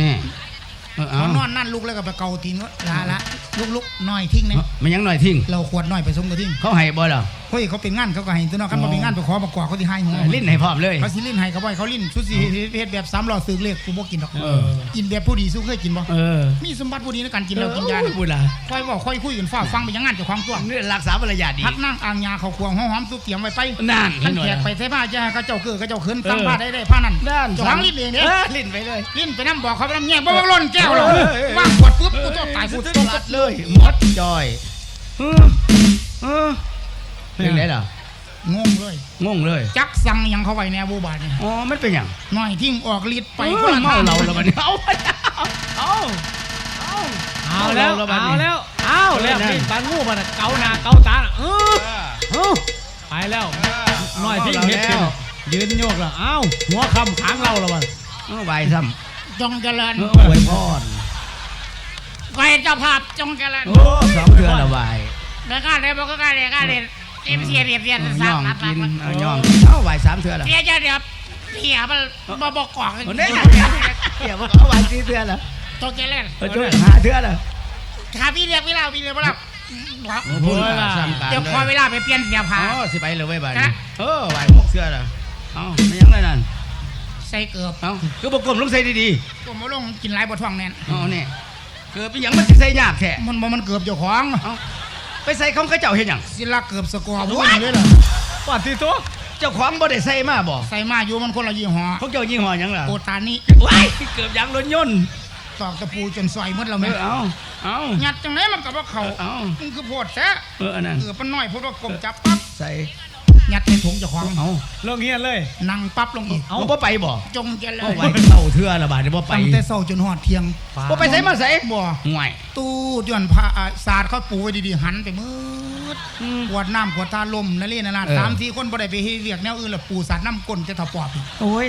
นี่เออเอาเขานอนนั่นลุกแล้วก็ไปเกาตีนก็ลาละลุกลุกๆน้อยทิ้งเนี่ยมันยังหน่อยทิ้ง เราขวดน้อยไปสมกับทิ้งเขาให้บ่ล่ะเฮ้ยเขาเป็นงานเขาก็ให้ตัวเนอกกันอ๋มาเป็นงานไปขอมากกว่าเขาที่ให้หัวลิ้นให้พร้อมเลย เขาสิลิ้นให้เขาบ่ให้เขาลิ้นชุดสีเฮ็ดแบบสามหลอดสึกเลขกูบ่กินดอกเออ กินแบบผู้ดีสู้เคยกินบ่เออมีสมบัติผู้ดีในการกินแล้วกินยาเออบุญล่ะค่อยบอกค่อยคุยกันฟ้าฟังไปอยังงานเจ้าของตัว นี่รักษามารยาทดี พักนั่งอ่างยาเขาควงหอมสุกเตรียมไว้ไปนั่นท่านนหน่อยแขกไปใส่ผ้าจะให้เขาเจ้าเกือเขาเจ้าเขินตั้งเออ ผ้าได้ได้ผ้านั่นนั่นเจ้าของลิ้นเองเนี่ยเออลิ้นไปเลย ลิ้นไปน้ำบอกเขาไปน้ำแง่บ่ว่าล้นแก้วหรอกเออเออว่างขวดปุ๊บกูต้องตายกูสุต้องดเลย หมดจอยออเออ เป็นไงล่ะงงเลย งงเลยจักสั่งหยังเขาไว้แนวบูบาดเนี่ยอ๋อมันเป็นหยังน้อยทิ้งออกฤทธิ์ไปไปคนละเมาทงเราแล้วมันเอาเอาเอาเอาแล้วเอาแล้วบัดนี้เอาแล้วเอาแล้วเอาแล้วนี่ปานงูมันน่ะเกาหน้าเกาตาน่ะเออเอาไปแล้วหน่อยที่เฮ็ดเป็นยืนโยกแล้วเอ้าหัวคำค้างเราแล้วมันเอาใบซ้จงเจริญำเอออวยพรใครเจ้าภาพจงเจริญโอ้สองเดือนละใบเดี๋ยวกันเลยบอกก็กันเลยกันเลย เอ็มเสียเรียบเรียนเอาสาย่มองนัดกินมาเอาย่องเอาใบสามเดือนละเดี๋ยวเดี๋ยวเดี๋ยวเหียมันบ่บอกกอกกันโอ้เนี่ยเดี๋ยวว่าเอาใบสี่เดือนละจงเจริญเออช่วยหาเดือนละขาพี่เรียกเวลาพี่เรียกเวลาพูดละซ้ำกันเดี๋ยวพอเวลาไปเปลี่ยนเสียผ้า อ๋อสิไปเลยเว้ยใบฮะ เออใบหกเสื้อละเอาไม่ยังไงนั่นใส่เกือบเอาคือบอกกลมลงใส่ดีก็มาลงกินหลายบทฟังแน่นๆเอาเนี่ยเกิดเป็นหยังมันสิใส่ยากแท้มันบ่มันเกือบเจ้าของ เอา ไปใส่ของเขาเจ้าเห็นหยังศิลาเกือบสกอร์บุ้ยเลยเหรอปาดที่ตัวเจ้าของบ่ได้ใส่มาบ่ใส่มาอยู่มันคนละยี่ห้อเขาเจ้ายี่ห้อหยังล่ะโอตานี่ว้ายเกือบยางรถยนต์ตอกตะปูจนซอยหมดแล้วเอแม่อเอาเอายัดจังไหนมันกับว่าเขาเอามันคือโพดแท้เอออันนั้นเกือบมันน้อยเพราะว่ากลมจับปั๊บใส่ ยัดในถุงเจ้าของเอาเรื่องเฮียนเลย นั่งปั๊บลงอีกเอาบ่ไปบ่จงเจริเอาญไว้เต่าเทื่อละบาดนี้บ่ไปตั้งแต่เช้าจนหอดเที่ยงบ่ไปใส่มาใส่บ่ห่วยตู้ย้อนผ้าอ่าสาดเขาปูไว้ดีๆหันไปมืดขวดน้ำขวดทาลมนั่นเลยนะนะสามสี่คนบ่ได้ไปเฮ็ดเรียกแนวอื่นละปูสาดน้ำก้นจะถปอบอีกโอ้ย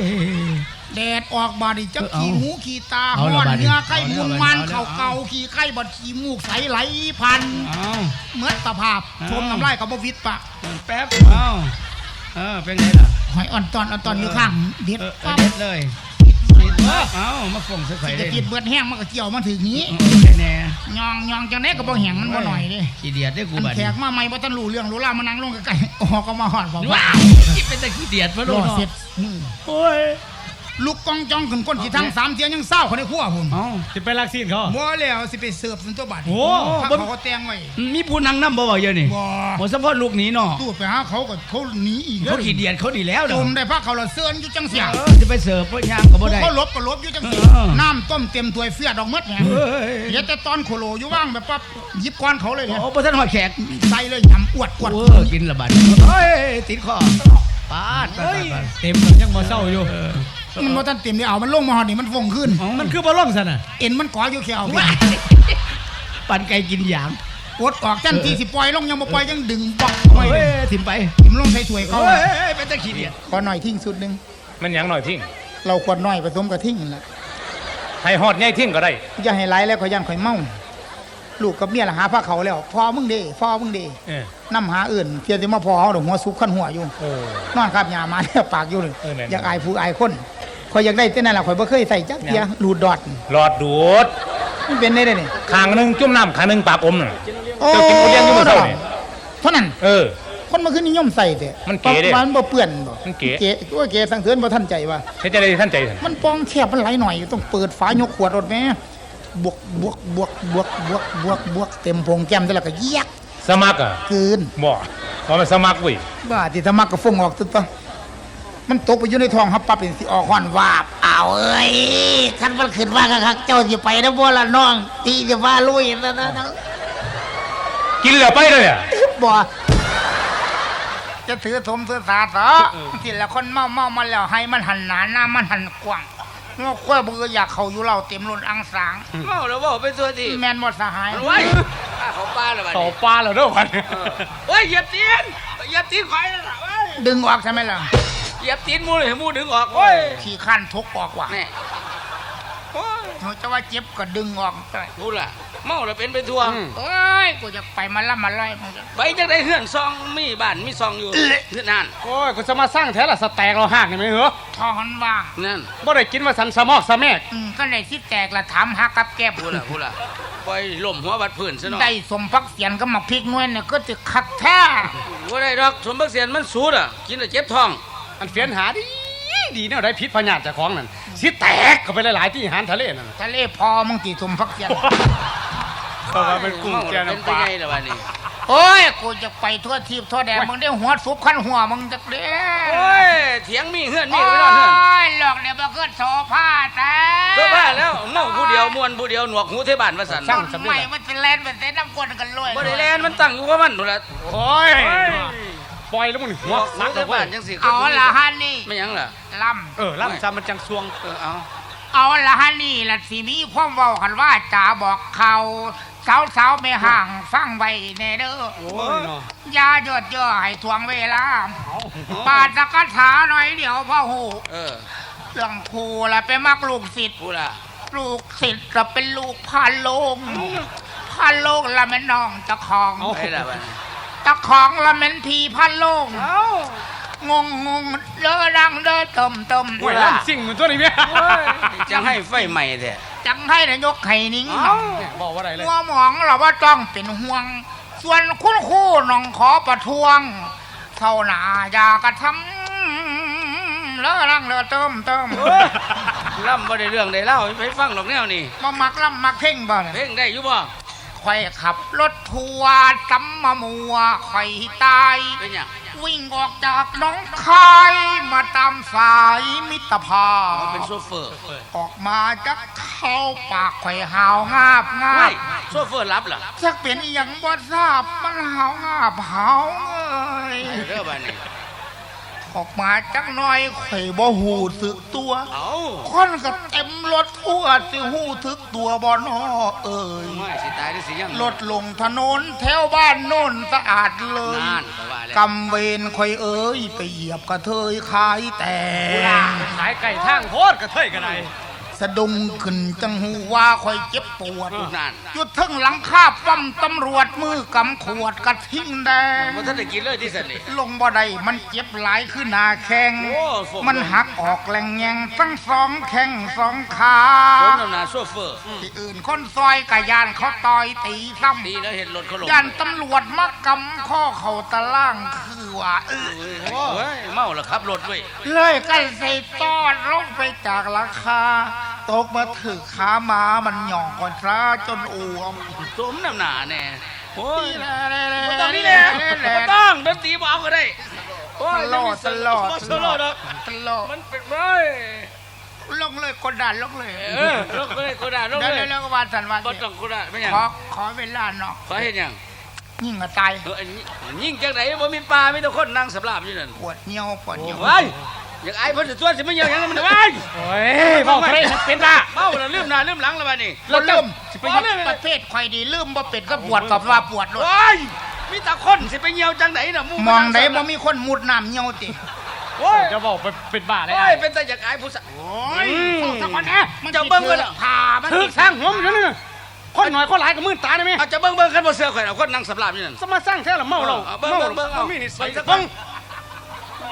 แดดออกบาดนี่จักเออเอาขี้หูขี้ตาเอาห้ละอนบาดนี้ เหงือไข้เอามุนแล้วมันเอาแล้วเข่าเอาเก่าขี้ไข้บัดขี้มูกใสไหลพันเอา เหมือนตะภาพเอา ชมน้ำลายกับบ่วิดปะแป๊บเอาเออเป็นไงล่ะหอยอ่อนตอนอ่อนตอนอยู่ข้างเด็ดเออเออปั๊บเด็ดเลยเอามาฟงใส่ไข่จะเลยติดเบิดแห้งมันก็เกี่ยวมาถึงนี้เออแค่แน่ยองยองจังได๋ก็บ่แห้งมันบ่หน่อยเด้ขี้เดียดได้อกูอันบัดแขนี้กมาใหม่บ่ทันรู้เรื่องรู้ราวมานั่งลงใกล้ๆออกก็มาฮอดบอกว่าว้าวที่เป็นตะขี้เดียดมาโลรอดเสร็จมือโอ้ย ลูกกองจ้องขึ้นก้นสิทั้งสามเที่ยยังเศร้าเขาในครัวผมเอาจะไปลักซีนเขา บ่แล้วสิไปเสิร์ฟสันตัวบัดโอ้พักบ่เขาก็แต่งไว้ มีผู้นั่งน้ำบ่บ่เยอะนี่บ่ หมดเฉพาะลูกหนี้เนาะตู้ไปหาเขาก็เขาหนีอีกเขาขี้เดียดเขาดีแล้วจเด้อมได้พักเขาละเสื้อนอยู่จังเสียเออจะไปเสิร์ฟก็ย่างก็บ่ได้ เขาลบก็ลบอยู่จังสิเออน้ำต้มเต็มถ้วยเฟียดออกหมดแหมเฮ้ย เดี๋ยวแต่ตอนโคโลอยู่ว่างแบบปั๊บหยิบก้อนเขาเลยเนี่ยโอ้บ่ทันหอดแขกใส่เลยยำอวดอวดเออกินละบัดเฮ้ยติดคอปาดปาดปาดเต็มมันยังมาเศร้าอยู่เออ มันบ่ทันเต็มได้เอามันลงมาหอดนี่มันฟงขึ้น มันคือบ่ล่องสันน่ะเอ็นมันก่ออยู่แค่เอาว้ายปั่นไก่กินหยางกดออกจันทีสิปล่อยลงยังบ่ปล่อยยังดึงบอกเฮ้ไว้ยเลยถิ่มไปทิมลงใส่ถ้วยเขาเฮ้ยเป็นตะขี้เดียดขอหน่อยทิ้งสุดหนึงมันหยังหน่อยทิ้งเราควรน้อยผสมกับทิ้งนั่นแหละให้ฮอดใหญ่ทิ้งก็ได้อย่าให้ไหลแล้วข่อยย่านข่อยเมาลูกกับเมียละหาพาเขาแล้วพอมึงเด้พอมึงเด้เออนำหาอื่นเพียงแต่มาพอเฮาดอกหัวสุกขันหัวอยู่โอ้นอนครับยามาเนี่ยปากอยู่เลยเออแน่นอนอยากอายผู้อายคนข่ อยอยากได้แต่นั่นล่ะข่อยบ่เคยใส่จักเทียรูดดอดหลอดดูดมันเป็นได้ได้นี่ข้างหนึงจุ่มน้ำข้างหนึงปากอมน่ะ โอ้เจ้ากินผู้เลี้ยงอยู่มื้อเช้านี่ เท่านั้นเออ คนมาขึ้นนิยมใส่แต่มันเก๋เด้มันบ่เปื้อนบ่มันเก๋เก๋ว่าเก๋สังเทือนบ่ทันใจว่า เฮ็ดจะได้ท่านใจซั่นมันปองแคบมันไหลหน่อยต้องเปิดฝายกขวดรถแม่บวกบวกบวกบวกบวกบวกบวกเต็มโพงแก้มแต่ละก็เยียกสมัครอะเกินบ่ว่ามันสมัครเว้ยบ้าที่ธรรมะก็ฟงออกตุ๊ดตะ มันตกไปอยู่ในท้องฮับปั๊บเป็นสิออกฮ้อนวาบอ้าวเอ้ยคันมันขึ้นว่าคักๆเจ้าสิไปนะบ่ล่ะน้อง ตีจะว่าลุยนะนะนะกินแล้วไปเลยอะบ่จะถือสมถือสาซะที่ละคนเมาเมามาแล้วให้มันหันหนาหน้ามันหันกว้างงอกกล้วยเบื่ออยากเข้าอยู่เราเต็มล้นอังสาง เมาแล้วบ่เป็นตัวที่แม่นบ่สหายไว้เขาป้าแล้วบัดต่อนี้ปลาแล้วเด้อวัน เฮ้ยเหยียบตีนเหยียบตีนข่อยนั่นน่ะเว้ย ดึงออกใช่ไหมล่ะ เหยียบตีนหมูเลยให้หมูดึงออกเว้ยขี่ขั้านทุกออกว่ะแน่โอ้ยเขาจะว่าเจ็บก็ดึงออกได้พูดล่ะ เมาแล้วเป็นไปทั่วเอ้ยกูจะไปมาล่ำมาไล่มึงจะ ไปจังได้เฮือนซองมีบ้านมีซองอยู่เฮือนนั่นโอ้ยกูจะมาสร้างแท้ละสแต็กเราหักนี่ไหมเหรอทอหันว่างนั่นบ่ได้กินว่าสันสะมอกสะแมกอืมก็เลยสิแตกละถามหากับแก้บพูดล่ะพูดล่ะปล่อยล่มหัวบัดพื้นซะหน่อยได้สมพักเสียนก็มาพริกน้วยเนี่ยก็จะคักแท้ว่าได้ดอกสมบักเสียนมันสูดอะกินแล้วเจ็บท้อง อันเฟียนหาดีดีแนวได้พิษพญาติเจ้าของนั่นสิแตกเข้าไปหลายๆที่อาหารทะเลนั่นน่ะทะเลพอมึงตีสมพักเสียนเพราะว่าเป็นกุ้งแกเป็นน้ำไปปลาไงล่ะวันนี้โอ้ยกูจะไปทั่วทีบทั่วแดนมึงได้หัวซุปขั้นหัวมึงจะเด้โอ้ยเถียงมีเฮือนมีโอ้ไว้นอนเฮือนยหลอกเดี๋ยวมาเกิดโซฟาแต่เพื่อผ้าแล้วเมาผู้เดียวมวนผู้เดียวหนวกหูเทบานว่าสันช่างทำไมมันจะเล่นเป็นเต้นน้ำกวนกันเลยบ่ได้แลนมันตั้งอยู่กับมันนู่นล่ะโอ้ย ปล่อยแล้วมึงหัวหนนัวกกเลเทยเว้บายนจังสิเอาละฮันนี่ไม่หยังล่ะลเออล่ำซามันจังซวงเออเอาำเอาละฮันนี่ละสิมีพ่อมเว้ากันว่าจ๋าบอกเขาสาวสาวๆไม่ห่างฟังไว้แน่เด้อโอ้ยเนาะอยาหยดเย่อให้ทวงเวลาปาดตะกถาหน่อยเดี๋ยวพ่อหูเออเรื่องครูละไปมักลูกศิษย์ผู้ล่ะลูกศิษย์ละเป็นลูกพันโลงพันโลงละแม่นน้องเจะของ ไปล่ะวันนี้เจะของละแม่นพีพันโลงงงงงเด้อดังเด้อเติมเติมโอ้ยล่ำสิ่งเหมือนตัวนี้แม่จังให้ไฟใหม่แท้จังให้นายกไข่นิ้งหน่อยเนี่ยบอกว่าอะไรเลยหัวหมองเราว่าต้องเป็นห่วง ส่วนคุณครู่น้องขอประท้วง เท่าหนาอยากระทำเลอะรังเลอะเติมเติมล่ำบ่ได้เรื่องได้เล่าไปฟังดอกแนวนี่มามักล่ำมักเพ่งบ่เนี่ยเพลงได้อยู่บ่ คอยขับรถทัวร์จำมามัวคอยตาย เป็นหยังวิ่งออกจากหน้องคายมาตามสายมิตรภาพเอาเป็นโซเฟอร์ออกมาจากเข้าปากข่อยหาวงาบงาไม่บโซเฟอร์รับล่ะสักเป็นอหย่างบ่ทราบมันหาวงาบหาวเอ้ย เด้อบัดนี้ ออกมาจักหน้อยข่อยบ่หูสึกตัวเอาคนก็เต็มรถทั่วสิหูทึกตัวบ่นอเอ้ยไม่สิตายได้สิยังรถลงถนนแถวบ้านโน่นสะอาดเลยนานก็ว่าแล้วกำเวนข่อยเอ้ยไปเหยียบกระเทยขายแต่งขายไก่ทางโคตรกระเทยกันได สะดุ้งขึ้นจังหูว่าข่อยเจ็บปวดนานหยุดทึ่งหลังคาป้อมตำรวจมือกำขวดกระทิ่งแดงบ่ทันได้กินเลยที่สันนี่ลงบ่ได้มันเจ็บหลายขึ้นหนาแข้งโอ้ฝนมันหักออกแหลงแยงทั้งสองแข้งสองขาผมนำหน้าโซเฟอร์ที่อื่นคนซอยกะยานเขาต่อยตีซ้ดีแล้วเห็นรถเขาลงำยานตำรวจมากำข้อเขาตะล่างคือว่าเออโอ้ยเมาแล้วขับรถเว้ยเลยกันใส่ตอดลงไปจากหลังคา ตกมาถือขาหมามันหย่องก่อนซะจนอ้วมสมน้ำหนาแน่โอ้ยบ่บ่ต้องนี่แหละบ่ต้องดนตรีบ่เอาก็ได้โอ้ยตลอดตลอดบ่ตลอดดอกตลอดมันเป็นเว้ยลงเลยกดดันลงเลยเออลงเลยกูด่าลงเดี๋ยวเลยเดี๋ยวก็วานสันวานบ่ต้องกูด่าไม่หยังขอขอเวลาเนาะขอเฮ็ดหยังยิ่งกระตายเอออันนี้ยิ่งจังไหนบ่มีปลามีแต่คนนั่งสำราบอยู่นั่นปวดเหี่ยวปวดเหี่ยวโอ้ย อยากอายเพิ่นสิตัวสิมาเหี่ยวหยังมันเว้ยโอ้ยบอกอะไรเป็นบ้าเมาแล้วลืมหน้าลืมหลังแล้วบัดนี้เราเริ่มสิไปประเภทควายดีลืมบ่เป็ดก็ปวดกับว่าปวดเลยโอ้ยมีแต่คนสิไปเหี่ยวจังไหนน่ะหมองได้บ่มีคนมุดน้ำเหี่ยวติโอ้ยจะบอกไปเป็นบ้าอะไรโอ้ยเป็นแต่อยากอายผู้สาวโอ้ยสักคนนะมันจะเบิ่งกันเหรอพามันถือสร้างหัวมันอยู่นั่นน่ะคนหน่อยคนหลายก็มืดตาได้ไหมเอาจะเบิ่งเบิ่งคันบ่เสือข่อยเอาคนนั่งสำราบอยู่นั่นสมาสร้างแท้ละเมาเราเอาเบิ่งเมาเบิ่งเบิ่งเอาบ่มีนิสัยเบิ่งสักเบิ่ง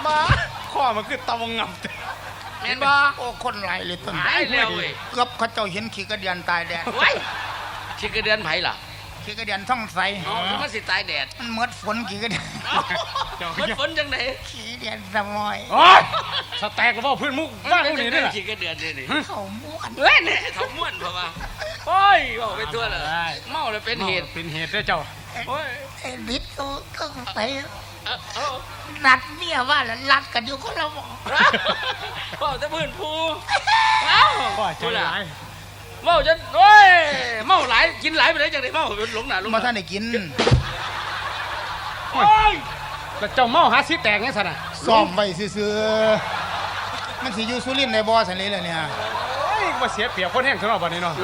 มา ข้อมันคือตะวงงับแม่นบ่โอ้คนหลายเลยต้นตายแล้วเว้ยเกือบเขาเจ้าเห็นขี้กระเดียนตายแดดไว้ชิกระเดือนไผล่ะขี้กระเดียนท่องใสเอามันสิตายแดดมันหมดฝนขี้กระเดียนมันฝนจังได๋ขี้กระเดียนสมอยโอ้ยสแต็กก็บอกพื้นมุกบ้านพวกนี้ด้วยล่ะชิกระเดือนนี่นี่เขาม้วนเฮ้ยนี่เขาม่วนเพราะว่าโอ้ยบอกไปทั่วเลยเมาแล้วเป็นเหตุเป็นเหตุด้วยเจ้าโอ้ยไอ้ลิศก็ก็ไปเอาเอา นัดเมียว่าแล้วรัดกันอยู่คนละหมอเมาจะพื้นภูเอ้าก็ใจร้ายเมาจนโอ้ยเมาหลายกินหลายไปเลยจังได๋เมาหลงหน้าหลงมาท่านได้กินโอ้ยแล้วเจ้าเมาหาสิแตกไงสันน่ะซ่อมไว้ซื่อๆมันสิอยู่สุรินทร์ในบ่อสันเลยล่ะเนี่ยโอ้ยมาเสียเปรียบคนแห้งถึงเราบัดนี้เนาะ